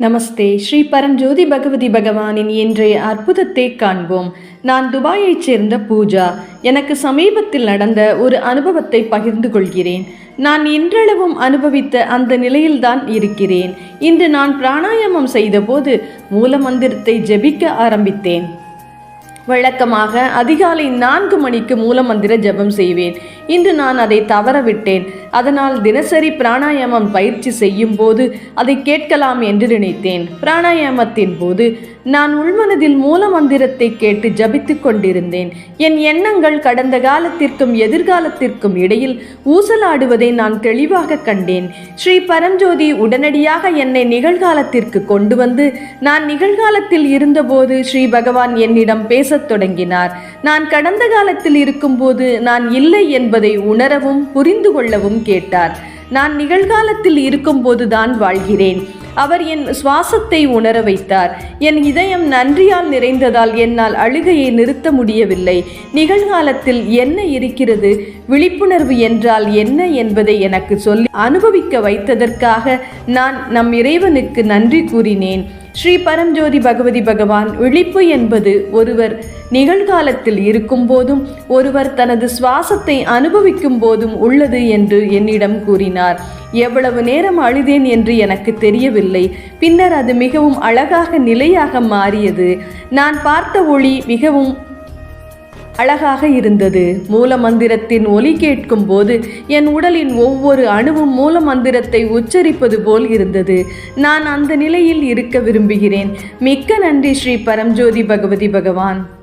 நமஸ்தே ஸ்ரீ பரஞ்சோதி பகவதி பகவானின் இன்றைய அற்புதத்தை காண்போம். நான் துபாயைச் சேர்ந்த பூஜா. எனக்கு சமீபத்தில் நடந்த ஒரு அனுபவத்தை பகிர்ந்து கொள்கிறேன். நான் இன்றளவும் அனுபவித்த அந்த நிலையில்தான் இருக்கிறேன். இன்று நான் பிராணாயாமம் செய்தபோது மூலமந்திரத்தை ஜெபிக்க ஆரம்பித்தேன். வழக்கமாக அதிகாலை நான்கு மணிக்கு மூலமந்திர ஜெபம் செய்வேன். இன்று நான் அதை தவறவிட்டேன். அதனால் தினசரி பிராணாயாமம் பயிற்சி செய்யும் போது அதை கேட்கலாம் என்று நினைத்தேன். பிராணாயாமத்தின் போது நான் உள்மனதில் மூலமந்திரத்தை கேட்டு ஜபித்துக் கொண்டிருந்தேன். என் எண்ணங்கள் கடந்த காலத்திற்கும் எதிர்காலத்திற்கும் இடையில் ஊசலாடுவதை நான் தெளிவாக கண்டேன். ஸ்ரீ பரஞ்சோதி உடனடியாக என்னை நிகழ்காலத்திற்கு கொண்டு வந்து நான் நிகழ்காலத்தில் இருந்தபோது ஸ்ரீ பகவான் என்னிடம் பேசத் தொடங்கினார். நான் கடந்த காலத்தில் இருக்கும்போது நான் இல்லை என்பதை உணரவும் புரிந்து கொள்ளவும் கேட்டார். நான் நிகழ்காலத்தில் இருக்கும்போதுதான் வாழ்கிறேன். அவர் என் சுவாசத்தை உணர வைத்தார். என் இதயம் நன்றியால் நிறைந்ததால் என்னால் அழுகையை நிறுத்த முடியவில்லை. நிகழ்காலத்தில் என்ன இருக்கிறது? விழிப்புணர்வு என்றால் என்ன என்பதை எனக்கு சொல்லி அனுபவிக்க வைத்ததற்காக நான் நம் இறைவனுக்கு நன்றி கூறினேன். ஸ்ரீ பரஞ்சோதி பகவதி பகவான் விழிப்பு என்பது ஒருவர் நிகழ்காலத்தில் இருக்கும்போதும் ஒருவர் தனது சுவாசத்தை அனுபவிக்கும் போதும் உள்ளது என்று என்னிடம் கூறினார். எவ்வளவு நேரம் அழுதேன் என்று எனக்கு தெரியவில்லை. பின்னர் அது மிகவும் அழகாக நிலையாக மாறியது. நான் பார்த்த ஒளி மிகவும் அழகாக இருந்தது. மூலமந்திரத்தின் ஒலி கேட்கும் போது என் உடலின் ஒவ்வொரு அணுவும் மூலமந்திரத்தை உச்சரிப்பது போல் இருந்தது. நான் அந்த நிலையில் இருக்க விரும்புகிறேன். மிக்க நன்றி ஸ்ரீ பரம்ஜோதி பகவதி பகவான்.